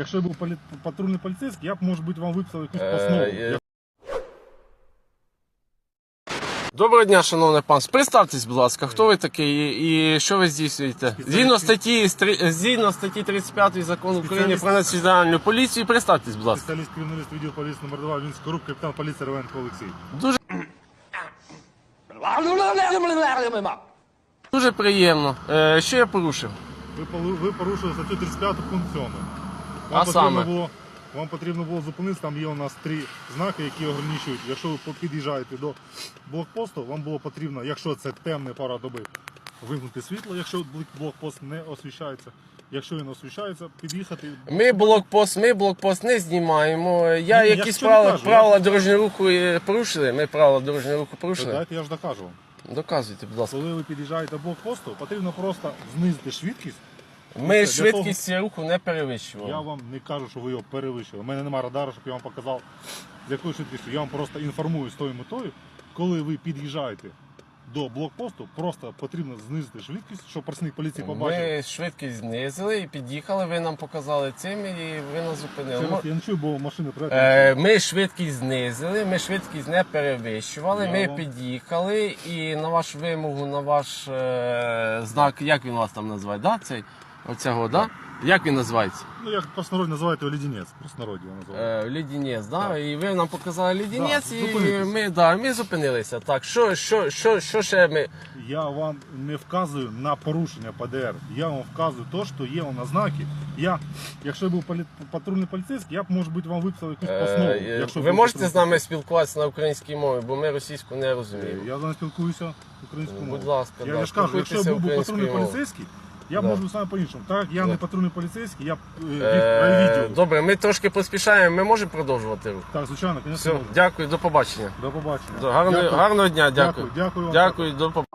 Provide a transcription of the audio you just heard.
Якщо я був полі... патрульний поліцейський, я б, може бути, вам виписав якусь Е, постанову. е, Доброго дня, шановний пан. Представтесь, будь ласка, хто ви такий і, і що ви здійснюєте? Згідно статті, згідно статті 35 закону України про національну поліцію, представтесь, будь ласка. Спеціаліст криміналіст відділу поліції номер 2 Вінський рук, капітан поліції Ревенко Олексій. Дуже, дуже приємно. Е, що я порушив? Ви, полу- ви порушили статтю 35 пункт 7. Вам А потрібно саме? Було, вам потрібно було зупинитися, там є у нас три знаки, які ограничують. Якщо ви під'їжджаєте до блокпосту, вам було потрібно, якщо це темна пора доби, вимкнути світло, якщо блокпост не освіщається. Якщо він освіщається, під'їхати. Ми блокпост, ми блокпост не знімаємо. Я Ні, якісь цього не правила, кажу, правила я- дорожнього руху е, порушили. Ми правила дорожнього руху порушили. Дайте я ж докажу вам. Доказуйте, будь ласка. Коли ви під'їжджаєте до блокпосту, потрібно просто знизити швидкість. Ми Для швидкість руху не Я вам не кажу, що ви його перевищили. У мене немає радару, щоб я вам показав, з якою швидкістю. Я вам просто інформую з тою метою, коли ви під'їжджаєте до блокпосту, просто потрібно знизити швидкість, щоб працівник поліції побачив. Ми швидкість знизили і під'їхали, ви нам показали цим і ви нас зупинили. Мо- я не чую, бо машини проїхали. Е, Ми швидкість знизили, ми швидкість не перевищували, Я ми вам- під'їхали і на вашу вимогу, на ваш е, знак, як він вас там називає, да? Цей, оцього, да? Як він називається? Ну, як простонародні називають його лідінець. Простонародні його називають. Е, лідінець, да? Так. І ви нам показали лідінець, Да, і зупинитись. ми, да, ми зупинилися. Так, що, що, що, що ще ми. Я вам не вказую на порушення ПДР. Я вам вказую те, що є на знаки. Я, якщо я був полі... патрульний поліцейський, я б, може бути, вам виписав якусь постанову. Е, якщо ви був можете патрульний з нами спілкуватися на українській мові, бо ми російську не Е, розуміємо. Я з вами спілкуюся українською Будь мовою. ласка, я, да, я ж кажу, якщо я спілкуйтеся був би патрульний українською мовою. поліцейський, я Да. можу саме по-іншому. Так, я Да. не патрульний поліцейський, я е, від Е, райвідділу. Добре, ми трошки поспішаємо, ми можемо продовжувати рух. Так, звичайно, звісно. Все, можу. дякую, до побачення. До побачення. Гарного, Дякую. гарного дня, дякую. Дякую, дякую вам. Дякую, до побачення.